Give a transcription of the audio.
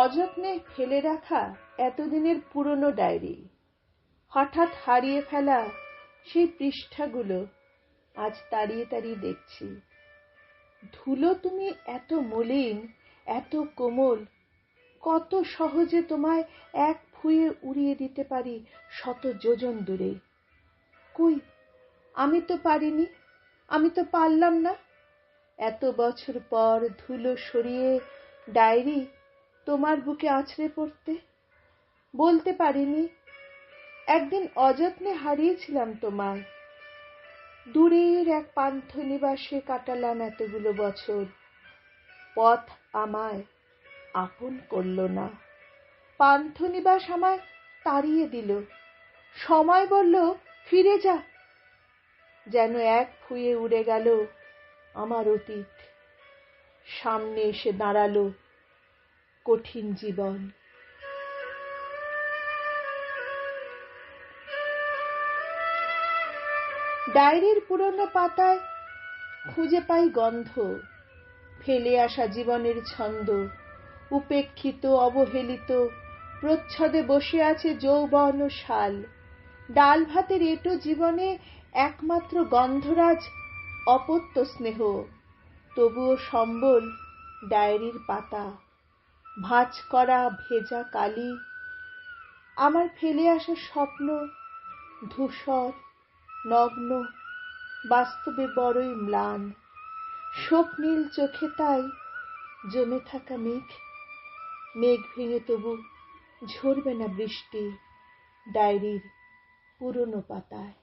অযত্নে ফেলে রাখা এতদিনের পুরনো ডায়েরি। হঠাৎ হারিয়ে ফেলা সেই পৃষ্ঠাগুলো আজ তাড়িয়ে তাড়িয়ে দেখছি। ধুলো তুমি এত মলিন, এত কোমল, কত সহজে তোমায় এক ফুয়ে উড়িয়ে দিতে পারি শত যোজন দূরে। কই, আমি তো পারিনি, আমি তো পারলাম না। এত বছর পর ধুলো সরিয়ে ডায়েরি তোমার বুকে আছড়ে পড়তে। বলতে পারিনি। একদিন অযত্নে হারিয়েছিলাম তোমায়। দূরের এক পান্থ নিবাসে কাটালাম এতগুলো বছর। পথ আমায় আপন করল না। পান্থ নিবাস আমায় তাড়িয়ে দিল। সময় বলল, ফিরে যা। যেন এক ফুয়ে উড়ে গেল আমার অতীত। সামনে এসে দাঁড়াল কঠিন জীবন। ডায়েরির পুরনো পাতায় খুঁজে পাই গন্ধ, ফেলে আসা জীবনের ছন্দ, উপেক্ষিত, অবহেলিত, প্রচ্ছদে বসে আছে যৌবন ও শাল। ডাল ভাতের এটো জীবনে একমাত্র গন্ধরাজ অপত্য স্নেহ, তবুও সম্বল ডায়েরির পাতা। ভাঁজ করা ভেজা কালি, আমার ফেলে আসা স্বপ্ন, ধূসর, নগ্ন, বাস্তবে বড়ই ম্লান। শোক নীল চোখে তাই জমে থাকা মেঘ মেঘ ভেঙে তবু ঝরবে না বৃষ্টি, ডায়েরির পুরনো পাতায়।